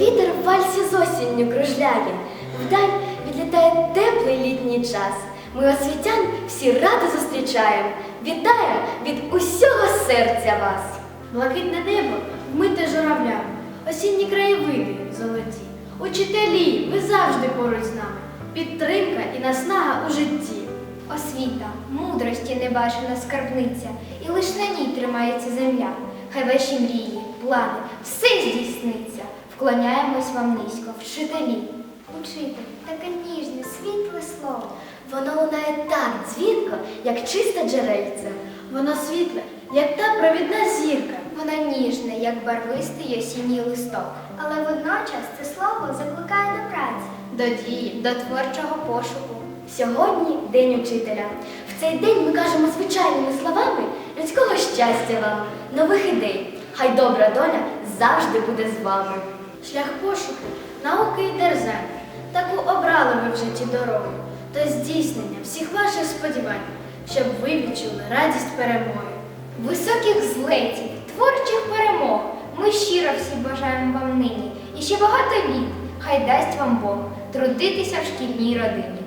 вітер в вальсі з осінню кружляє, вдаль відлітає теплий літній час. Ми освітян всі радо зустрічаємо. Вітаю від усього серця вас! Блакитне небо вмите журавлями, осінні краєвиди золоті. Учителі, ви завжди поруч з нами. Підтримка і наснага у житті. Освіта, мудрості небачена скарбниця, і лиш на ній тримається земля. Хай ваші мрії, плани, все здійсниться. Вклоняємось вам низько, вчителі. Учитель, таке ніжне, світле слово. Воно лунає так дзвінко, як чисте джерельце. Воно світле, як та провідна зірка. Воно ніжне, як барвистий осінній листок. Але водночас це слово закликає до праці, до дії, до творчого пошуку. Сьогодні день учителя. В цей день ми кажемо звичайними словами людського щастя вам, нових ідей. Хай добра доля завжди буде з вами. Шлях пошуку, науки і дерзання. Таку обрали ви в житті дорогу, до здійснення всіх ваших сподівань, щоб ви відчули радість перемоги. Високих злетів, творчих перемог. Ми щиро всі бажаємо вам нині. І ще багато літ. Хай дасть вам Бог трудитися в шкільній родині.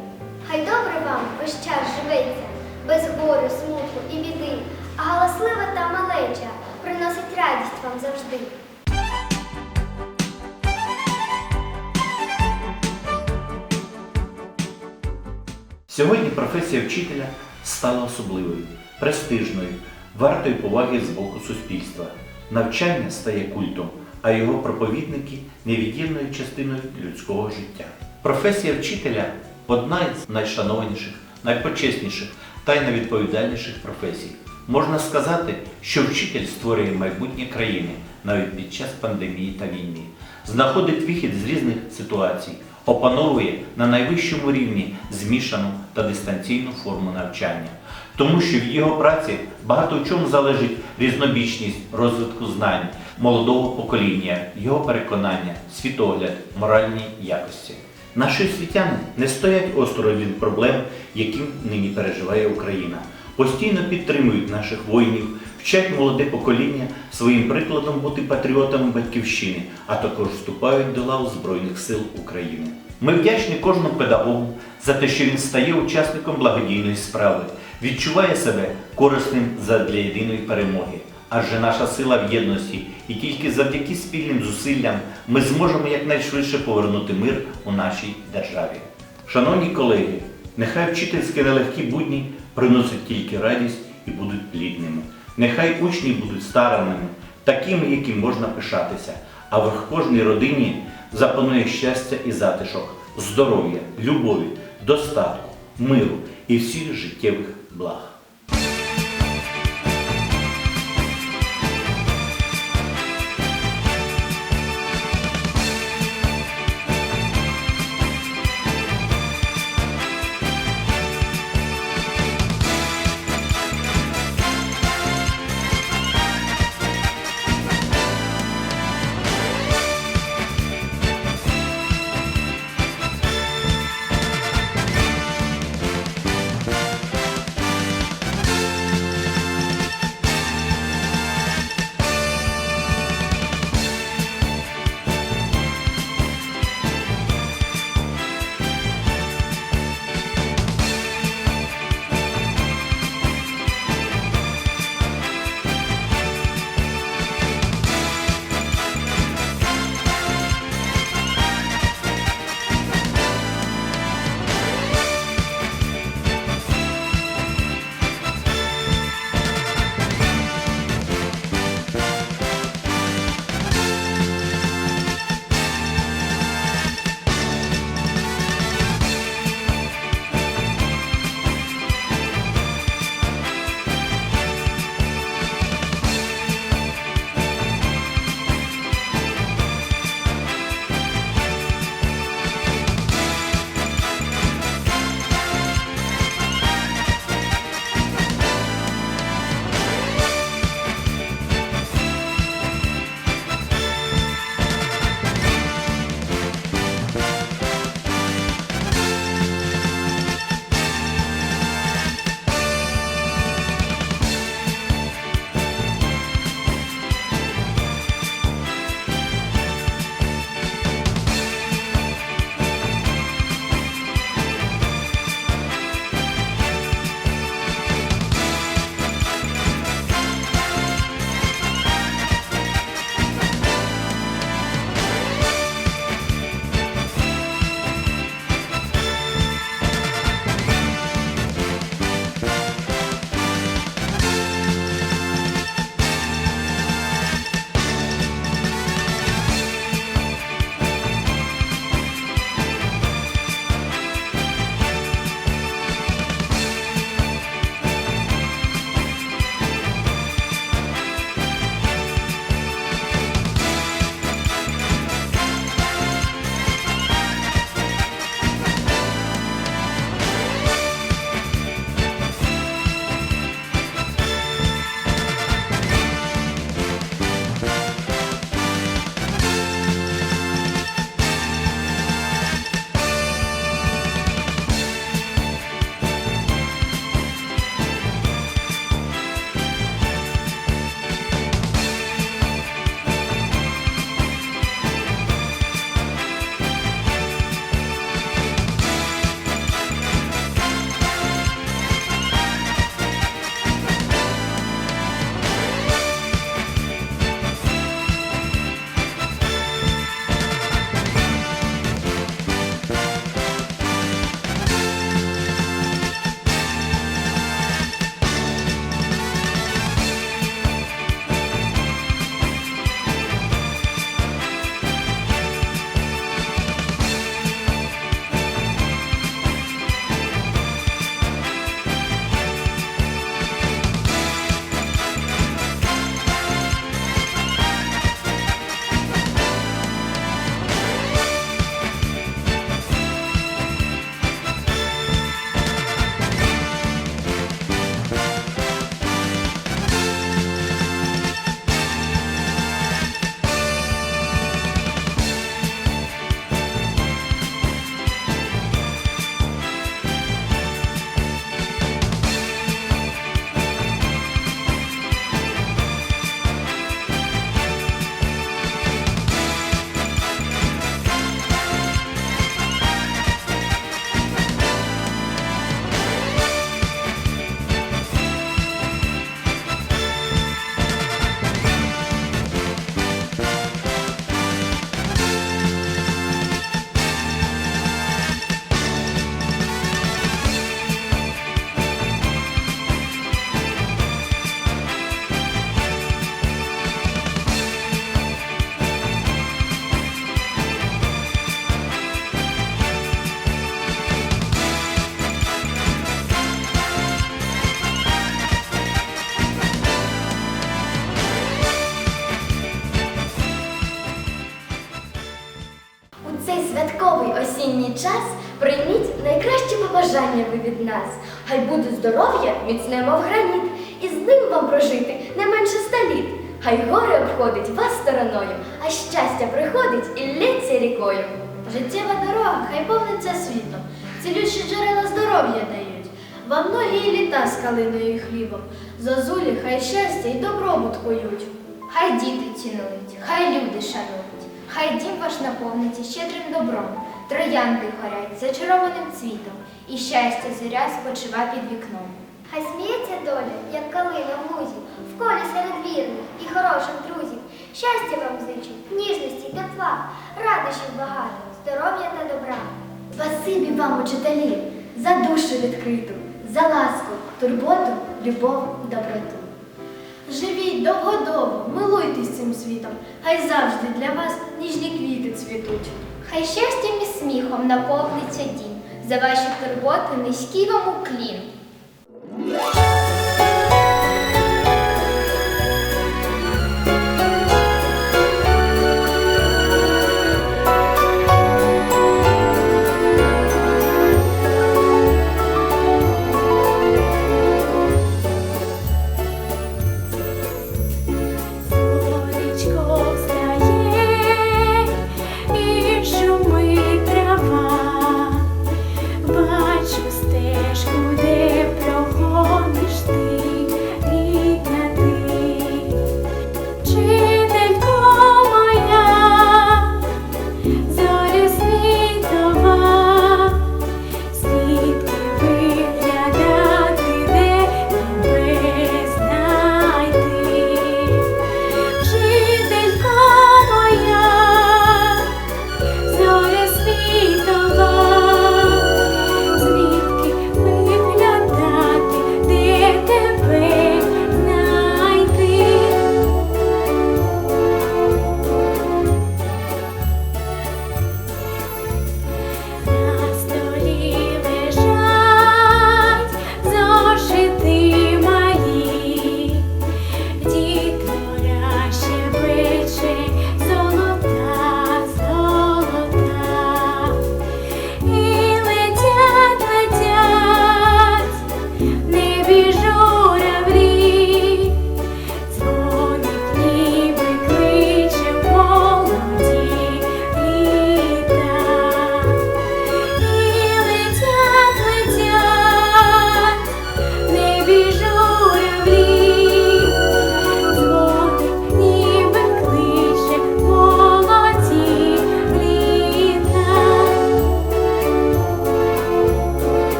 Хай добре вам весь час живеться, без горю, смутку і біди, а галаслива та малеча приносить радість вам завжди. Сьогодні професія вчителя стала особливою, престижною, вартою поваги з боку суспільства. Навчання стає культом, а його проповідники невід'ємною частиною людського життя. Професія вчителя одна із найшанованіших, найпочесніших та й найвідповідальніших професій. Можна сказати, що вчитель створює майбутнє країни навіть під час пандемії та війни, знаходить вихід з різних ситуацій, опановує на найвищому рівні змішану та дистанційну форму навчання, тому що в його праці багато в чому залежить різнобічність розвитку знань молодого покоління, його переконання, світогляд, моральні якості. Наші освітяни не стоять осторонь від проблем, яким нині переживає Україна. Постійно підтримують наших воїнів, вчать молоде покоління своїм прикладом бути патріотами батьківщини, а також вступають до лав Збройних сил України. Ми вдячні кожному педагогу за те, що він стає учасником благодійної справи, відчуває себе корисним задля єдиної перемоги. Адже наша сила в єдності, і тільки завдяки спільним зусиллям ми зможемо якнайшвидше повернути мир у нашій державі. Шановні колеги, нехай вчительські нелегкі будні приносять тільки радість і будуть плідними. Нехай учні будуть старанними, такими, яким можна пишатися, а в кожній родині запанує щастя і затишок, здоров'я, любові, достатку, миру і всіх життєвих благ. Побажання від нас. Хай буде здоров'я міцне, мов граніт, і з ним вам прожити не менше ста літ. Хай горе обходить вас стороною, а щастя приходить і лється рікою. Життєва дорога хай повниться світлом, цілющі джерела здоров'я дають. Вам многі літа з калиною і хлібом, зозулі хай щастя й добробут поють. Хай діти цінують, хай люди шанують, хай дім ваш наповниться щедрим добром, троянди горять зачарованим цвітом, і щастя зоря спочива під вікном. Хай сміється доля, як калина в лузі, в колі серед вірних і хороших друзів. Щастя вам зичу, ніжності тепла, радощів багато, здоров'я та добра. Спасибі вам, учителі, за душу відкриту, за ласку, турботу, любов, доброту. Живіть довго-довго, милуйтесь цим світом, хай завжди для вас ніжні квіти цвітуть. Хай щастям і сміхом наповниться дім, за ваші турботи низький вам уклін.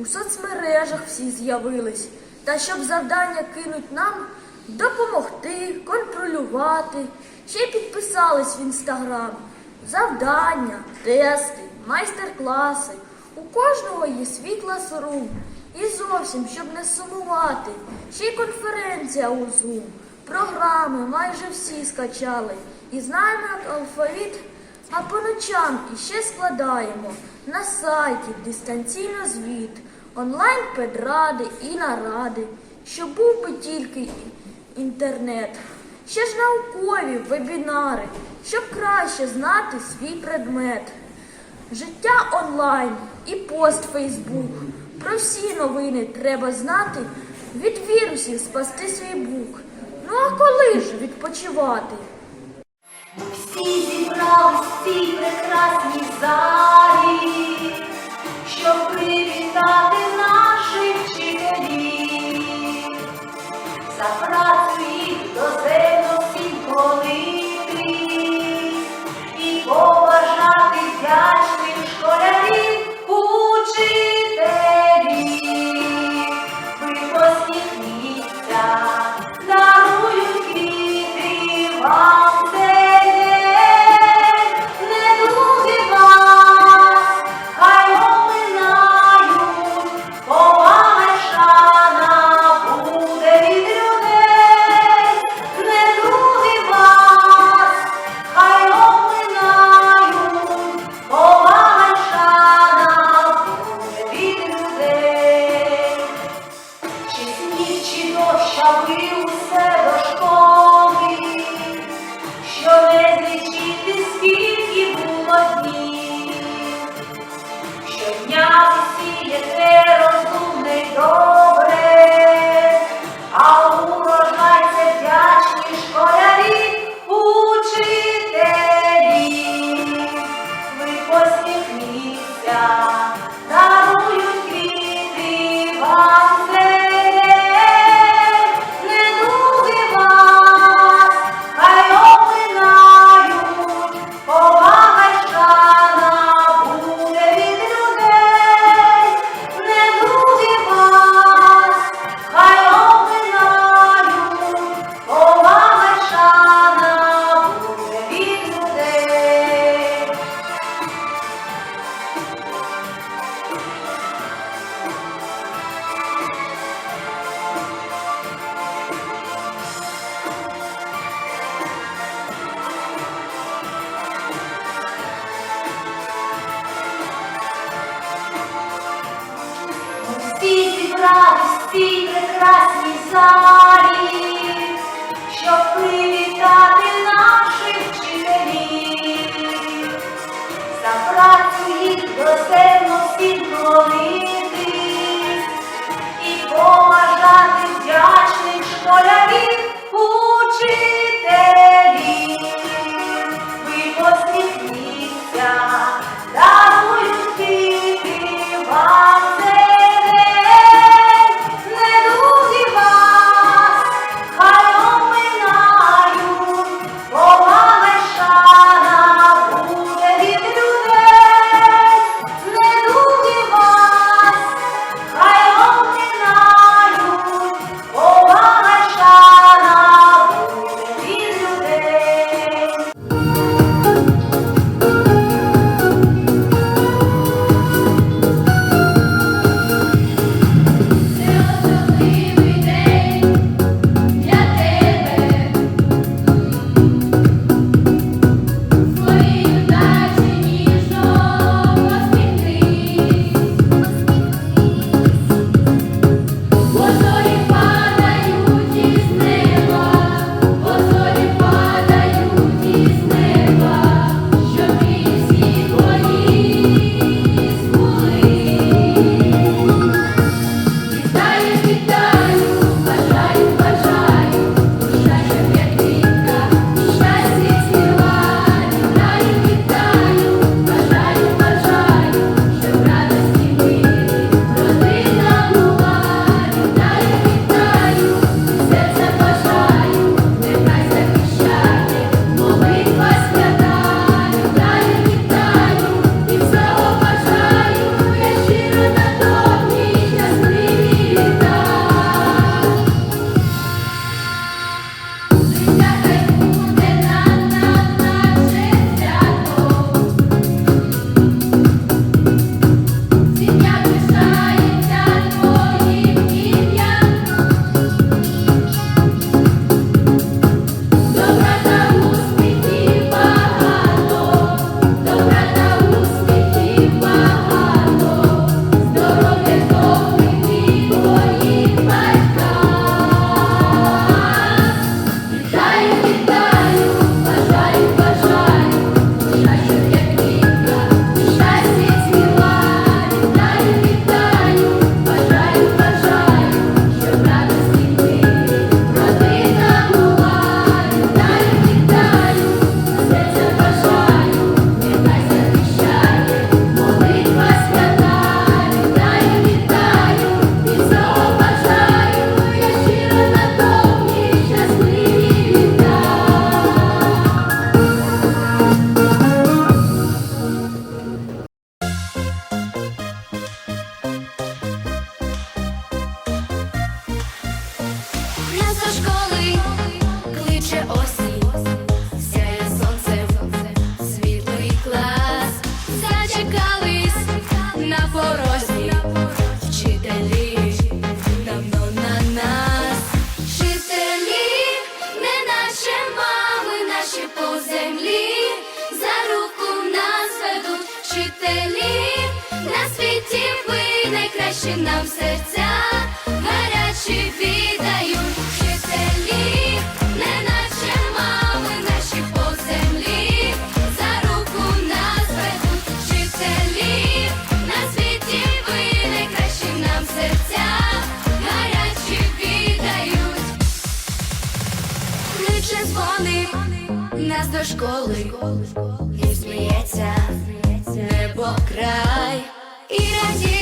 У соцмережах всі з'явились. Та щоб завдання кинуть нам, допомогти, контролювати. Ще підписались в інстаграм. Завдання, тести, майстер-класи. У кожного є свій класрум. І зовсім, щоб не сумувати, ще й конференція у Zoom. Програми майже всі скачали. І знаємо як алфавіт, а по ночам іще складаємо на сайті дистанційно звіт, онлайн педради і наради, що був би тільки інтернет. Ще ж наукові вебінари, щоб краще знати свій предмет. Життя онлайн і пост Фейсбук. Про всі новини треба знати, від вірусів спасти свій бук. Ну а коли ж відпочивати? Всі зібрались в цій прекрасній Чи сніг, Тричі дзвонить нас до школи. І сміється. Небо край. І радіє.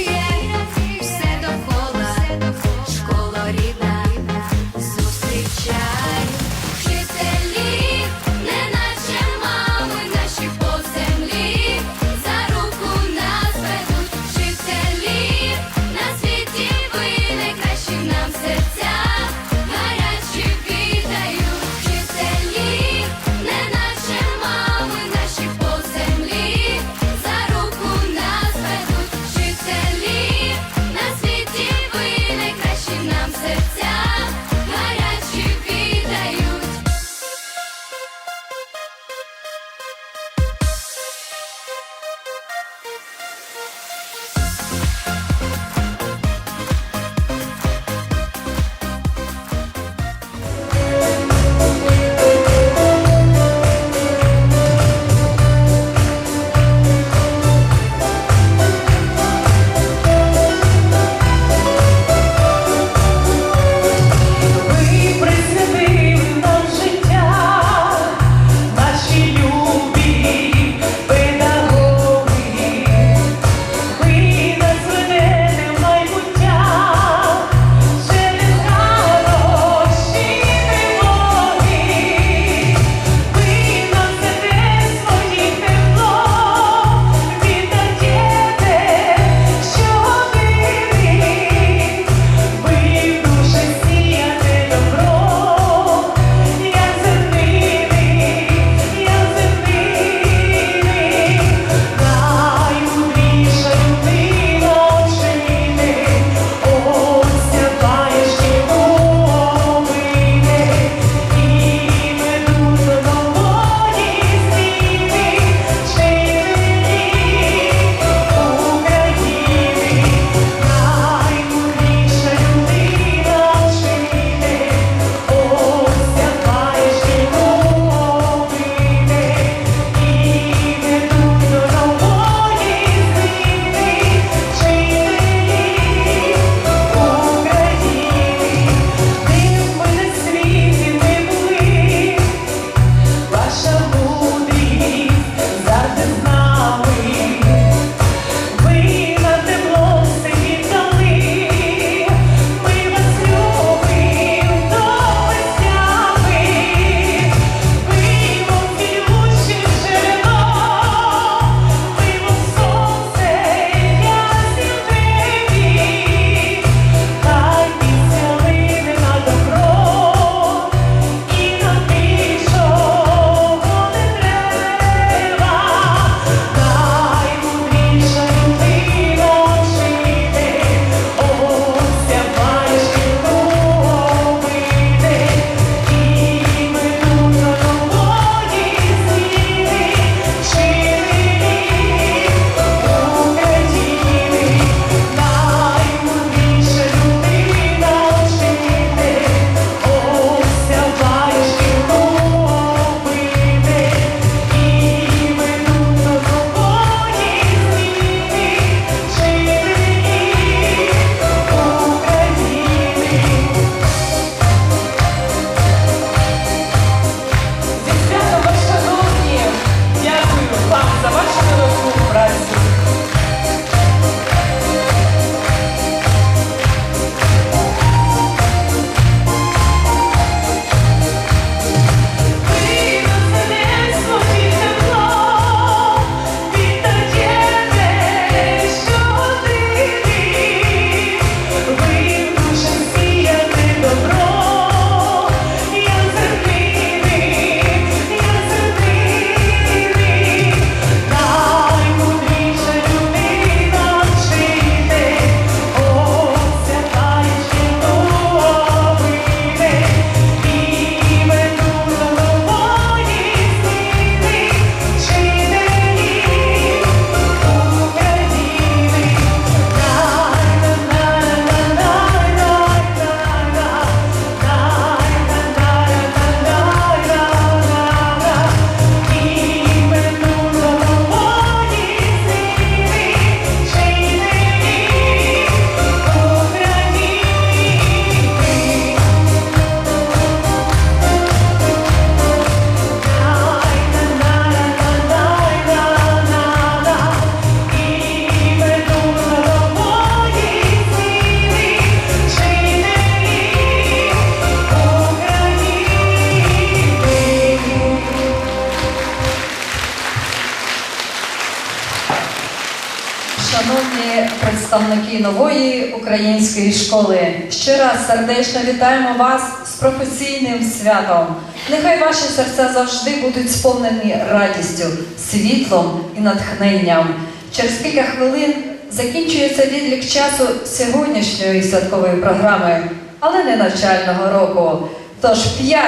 Вихованки нової української школи. Ще раз сердечно вітаємо вас з професійним святом. Нехай ваші серця завжди будуть сповнені радістю, світлом і натхненням. Через кілька хвилин закінчується відлік часу сьогоднішньої святкової програми, але не навчального року. Тож 5,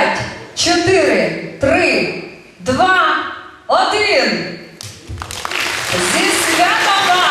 4, 3, 2, 1. Зі святом вас!